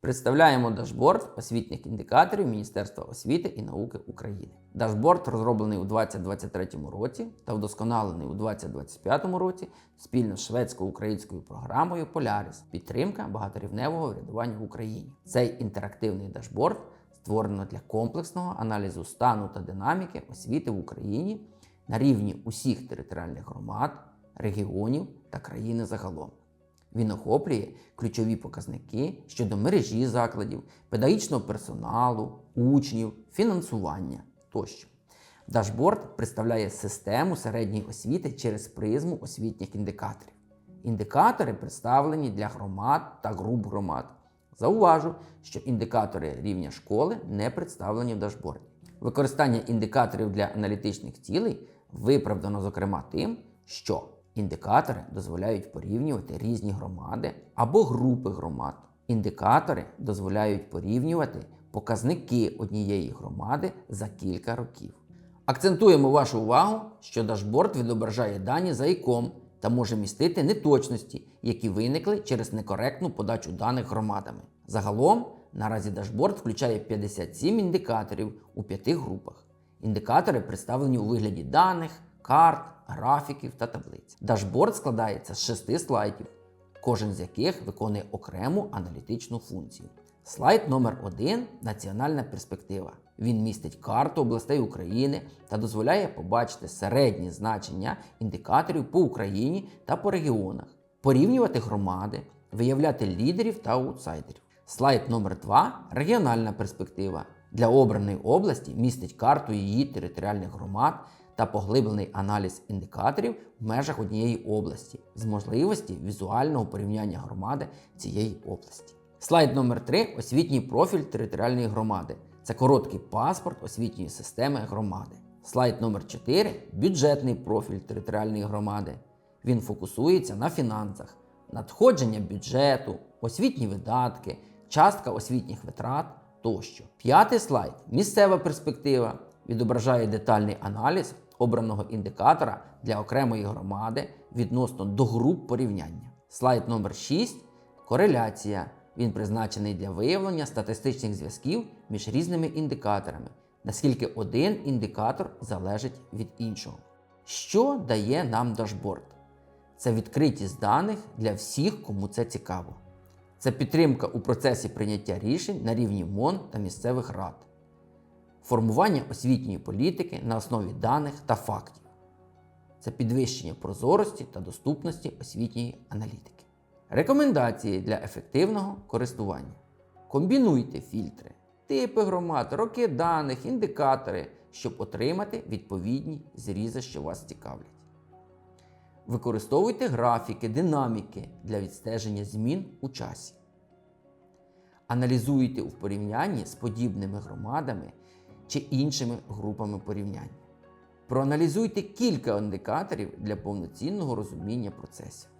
Представляємо дашборд освітніх індикаторів Міністерства освіти і науки України. Дашборд розроблений у 2023 році та вдосконалений у 2025 році спільно з шведсько-українською програмою Polaris підтримка багаторівневого врядування в Україні. Цей інтерактивний дашборд створено для комплексного аналізу стану та динаміки освіти в Україні на рівні усіх територіальних громад, регіонів та країни загалом. Він охоплює ключові показники щодо мережі закладів, педагогічного персоналу, учнів, фінансування тощо. Дашборд представляє систему середньої освіти через призму освітніх індикаторів. Індикатори представлені для громад та груп громад. Зауважу, що індикатори рівня школи не представлені в дашборді. Використання індикаторів для аналітичних цілей виправдано, зокрема, тим, що індикатори дозволяють порівнювати різні громади або групи громад. Індикатори дозволяють порівнювати показники однієї громади за кілька років. Акцентуємо вашу увагу, що дашборд відображає дані за іком та може містити неточності, які виникли через некоректну подачу даних громадами. Загалом, наразі дашборд включає 57 індикаторів у п'яти групах. Індикатори представлені у вигляді даних, карт, графіків та таблиць. Дашборд складається з шести слайдів, кожен з яких виконує окрему аналітичну функцію. Слайд номер 1 національна перспектива. Він містить карту областей України та дозволяє побачити середні значення індикаторів по Україні та по регіонах, порівнювати громади, виявляти лідерів та аутсайдерів. Слайд номер 2 регіональна перспектива. Для обраної області містить карту її територіальних громад та поглиблений аналіз індикаторів в межах однієї області з можливості візуального порівняння громади цієї області. Слайд номер 3 освітній профіль територіальної громади. Це короткий паспорт освітньої системи громади. Слайд номер 4 бюджетний профіль територіальної громади. Він фокусується на фінансах, надходження бюджету, освітні видатки, частка освітніх витрат тощо. П'ятий слайд місцева перспектива відображає детальний аналіз обраного індикатора для окремої громади відносно до груп порівняння. Слайд номер 6 кореляція. Він призначений для виявлення статистичних зв'язків між різними індикаторами, наскільки один індикатор залежить від іншого. Що дає нам дашборд? Це відкритість даних для всіх, кому це цікаво. Це підтримка у процесі прийняття рішень на рівні МОН та місцевих рад, формування освітньої політики на основі даних та фактів. Це підвищення прозорості та доступності освітньої аналітики. Рекомендації для ефективного користування. Комбінуйте фільтри, типи громад, роки даних, індикатори, щоб отримати відповідні зрізи, що вас цікавлять. Використовуйте графіки, динаміки для відстеження змін у часі. Аналізуйте у порівнянні з подібними громадами чи іншими групами порівняння. Проаналізуйте кілька індикаторів для повноцінного розуміння процесів.